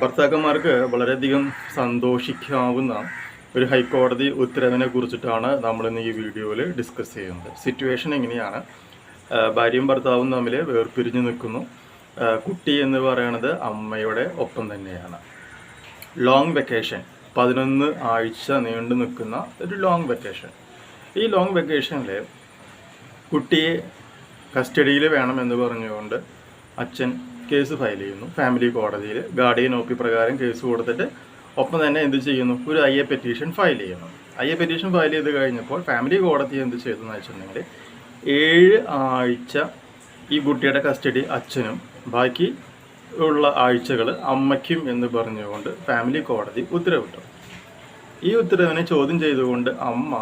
ഭർത്താക്കന്മാർക്ക് വളരെയധികം സന്തോഷിക്കാവുന്ന ഒരു ഹൈക്കോടതി ഉത്തരവിനെ കുറിച്ചിട്ടാണ് നമ്മൾ ഇന്ന് ഈ വീഡിയോയിൽ ഡിസ്കസ് ചെയ്യുന്നത്. സിറ്റുവേഷൻ എങ്ങനെയാണ്? ഭാര്യയും ഭർത്താവും തമ്മിൽ വേർപിരിഞ്ഞു നിൽക്കുന്നു. കുട്ടി എന്ന് പറയുന്നത് അമ്മയുടെ ഒപ്പം തന്നെയാണ്. ലോങ് വെക്കേഷൻ പതിനൊന്ന് ആഴ്ച നീണ്ടു നിൽക്കുന്ന ഒരു ലോങ് വെക്കേഷൻ ഈ ലോങ് വെക്കേഷനിൽ കുട്ടിയെ കസ്റ്റഡിയിൽ വേണമെന്ന് പറഞ്ഞുകൊണ്ട് അച്ഛൻ കേസ് ഫയൽ ചെയ്യുന്നു. ഫാമിലി കോടതിയിൽ ഗാർഡിയൻ ഒ പി പ്രകാരം കേസ് കൊടുത്തിട്ട് ഒപ്പം തന്നെ എന്ത് ചെയ്യുന്നു? ഒരു ഐ എ പെറ്റീഷൻ ഫയൽ ചെയ്യുന്നു. ഐ എ പെറ്റീഷൻ ഫയൽ ചെയ്ത് കഴിഞ്ഞപ്പോൾ ഫാമിലി കോടതി എന്ത് ചെയ്തെന്ന് വെച്ചിട്ടുണ്ടെങ്കിൽ ഏഴ് ആഴ്ച ഈ കുട്ടിയുടെ കസ്റ്റഡി അച്ഛനും ബാക്കി ഉള്ള ആഴ്ചകൾ അമ്മയ്ക്കും എന്ന് പറഞ്ഞുകൊണ്ട് ഫാമിലി കോടതി ഉത്തരവിട്ടു. ഈ ഉത്തരവിനെ ചോദ്യം ചെയ്തുകൊണ്ട് അമ്മ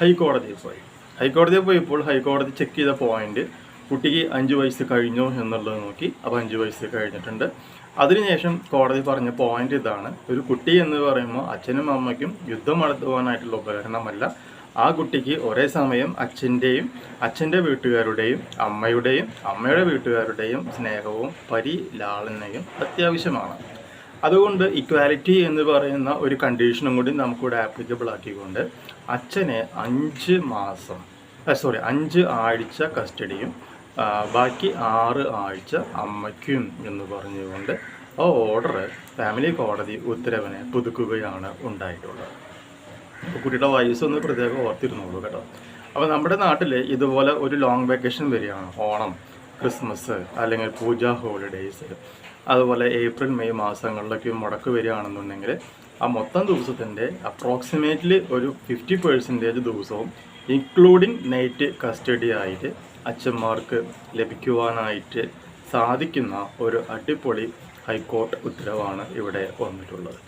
ഹൈക്കോടതിയിൽ പോയി. ഹൈക്കോടതിയിൽ പോയപ്പോൾ ഹൈക്കോടതി ചെക്ക് ചെയ്ത പോയിന്റ് കുട്ടിക്ക് അഞ്ച് വയസ്സ് കഴിഞ്ഞോ എന്നുള്ളത് നോക്കി. അപ്പോൾ അഞ്ച് വയസ്സ് കഴിഞ്ഞിട്ടുണ്ട്. അതിനുശേഷം കോടതി പറഞ്ഞ പോയിന്റ് ഇതാണ്. ഒരു കുട്ടി എന്ന് പറയുമ്പോൾ അച്ഛനും അമ്മയ്ക്കും യുദ്ധം നടത്തുവാനായിട്ടുള്ള ഉപകരണമല്ല. ആ കുട്ടിക്ക് ഒരേ സമയം അച്ഛന്റെയും അച്ഛന്റെ വീട്ടുകാരുടെയും അമ്മയുടെയും അമ്മയുടെ വീട്ടുകാരുടെയും സ്നേഹവും പരിലാളനയും അത്യാവശ്യമാണ്. അതുകൊണ്ട് ഇക്വാലിറ്റി എന്ന് പറയുന്ന ഒരു കണ്ടീഷനും കൂടി നമുക്കിവിടെ ആപ്ലിക്കബിൾ ആക്കിക്കൊണ്ട് അച്ഛനെ അഞ്ച് മാസം സോറി അഞ്ച് ആഴ്ച കസ്റ്റഡിയും ബാക്കി ആറ് ആഴ്ച അമ്മയ്ക്കും എന്ന് പറഞ്ഞുകൊണ്ട് ആ ഓർഡർ ഫാമിലി കോടതി ഉത്തരവിനെ പുതുക്കുകയാണ് ഉണ്ടായിട്ടുള്ളത്. കുട്ടിയുടെ വയസ്സൊന്ന് പ്രത്യേകം ഓർത്തിരുന്നുള്ളൂ കേട്ടോ. അപ്പോൾ നമ്മുടെ നാട്ടിൽ ഇതുപോലെ ഒരു ലോങ് വെക്കേഷൻ വരികയാണ്. ഓണം ക്രിസ്മസ് അല്ലെങ്കിൽ പൂജ ഹോളിഡേയ്സ് അതുപോലെ ഏപ്രിൽ മെയ് മാസങ്ങളിലൊക്കെ മുടക്ക് വരികയാണെന്നുണ്ടെങ്കിൽ ആ മൊത്തം ദിവസത്തിന്റെ അപ്രോക്സിമേറ്റ്ലി ഒരു ഫിഫ്റ്റി പേഴ്സന്റേജ് ദിവസവും ഇൻക്ലൂഡിങ് നൈറ്റ് കസ്റ്റഡി ആയിട്ട് അച്ഛന്മാർക്ക് ലഭിക്കുവാനായിട്ട് സാധിക്കുന്ന ഒരു അടിപൊളി ഹൈക്കോർട്ട് ഉത്തരവാണ് ഇവിടെ വന്നിട്ടുള്ളത്.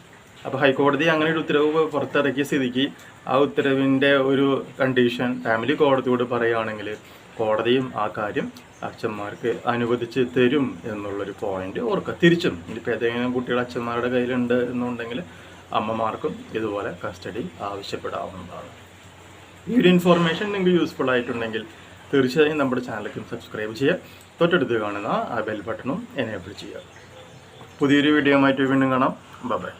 അപ്പോൾ ഹൈക്കോടതി അങ്ങനെ ഒരു ഉത്തരവ് പുറത്തിറക്കിയ സ്ഥിതിക്ക് ആ ഉത്തരവിന്റെ ഒരു കണ്ടീഷൻ ഫാമിലി കോടതിയോട് പറയുകയാണെങ്കിൽ കോടതിയും ആ കാര്യം അച്ഛന്മാർക്ക് അനുവദിച്ച് തരും എന്നുള്ളൊരു പോയിന്റ് ഓർക്കുക തിരിച്ചും ഇനിയിപ്പോൾ ഏതെങ്കിലും കുട്ടികൾ അച്ഛന്മാരുടെ കയ്യിലുണ്ട് എന്നുണ്ടെങ്കിൽ അമ്മമാർക്കും ഇതുപോലെ കസ്റ്റഡി ആവശ്യപ്പെടാവുന്നതാണ്. ഈ ഒരു ഇൻഫോർമേഷൻ നിങ്ങൾക്ക് യൂസ്ഫുൾ ആയിട്ടുണ്ടെങ്കിൽ തീർച്ചയായും നമ്മുടെ ചാനലിലേക്കും സബ്സ്ക്രൈബ് ചെയ്യുക തൊട്ടടുത്ത് കാണുന്ന ആ ബെൽ ബട്ടണും എനേബിൾ ചെയ്യുക. പുതിയൊരു വീഡിയോ ആയിട്ട് വീണ്ടും കാണാം. ബൈ